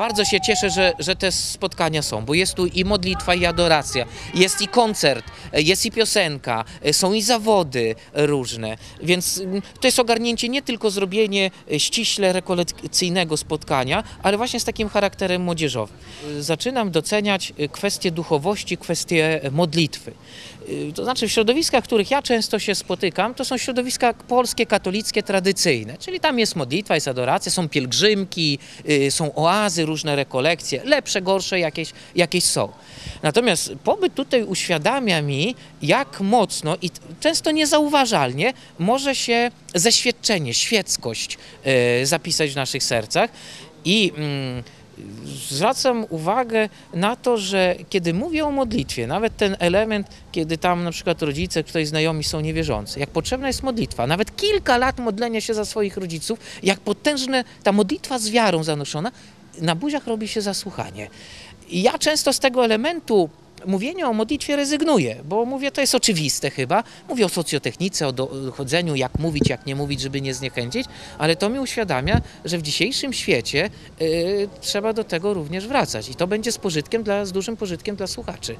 Bardzo się cieszę, że, że te spotkania są, bo jest tu i modlitwa, i adoracja, jest i koncert, jest i piosenka, są i zawody różne, więc mm, to jest ogarnięcie nie tylko zrobienie e, ściśle rekolekcyjnego spotkania, ale właśnie z takim charakterem młodzieżowym. E, Zaczynam doceniać e, kwestie duchowości, kwestie modlitwy. E, To znaczy w środowiskach, w których ja często się spotykam, to są środowiska polskie, katolickie, tradycyjne, czyli tam jest modlitwa, jest adoracja, są pielgrzymki, y, są oazy, różne rekolekcje, lepsze, gorsze jakieś, jakieś są. Natomiast pobyt tutaj uświadamia mi, jak mocno i często niezauważalnie może się zeświadczenie, świeckość y, zapisać w naszych sercach. I mm, zwracam uwagę na to, że kiedy mówię o modlitwie, nawet ten element, kiedy tam na przykład rodzice, ktoś znajomi są niewierzący, jak potrzebna jest modlitwa, nawet kilka lat modlenia się za swoich rodziców, jak potężne ta modlitwa z wiarą zanoszona, na buziach robi się zasłuchanie. I ja często z tego elementu mówienia o modlitwie rezygnuję, bo mówię, to jest oczywiste chyba. Mówię o socjotechnice, o dochodzeniu, jak mówić, jak nie mówić, żeby nie zniechęcić, ale to mi uświadamia, że w dzisiejszym świecie y, trzeba do tego również wracać i to będzie z pożytkiem dla, z dużym pożytkiem dla słuchaczy.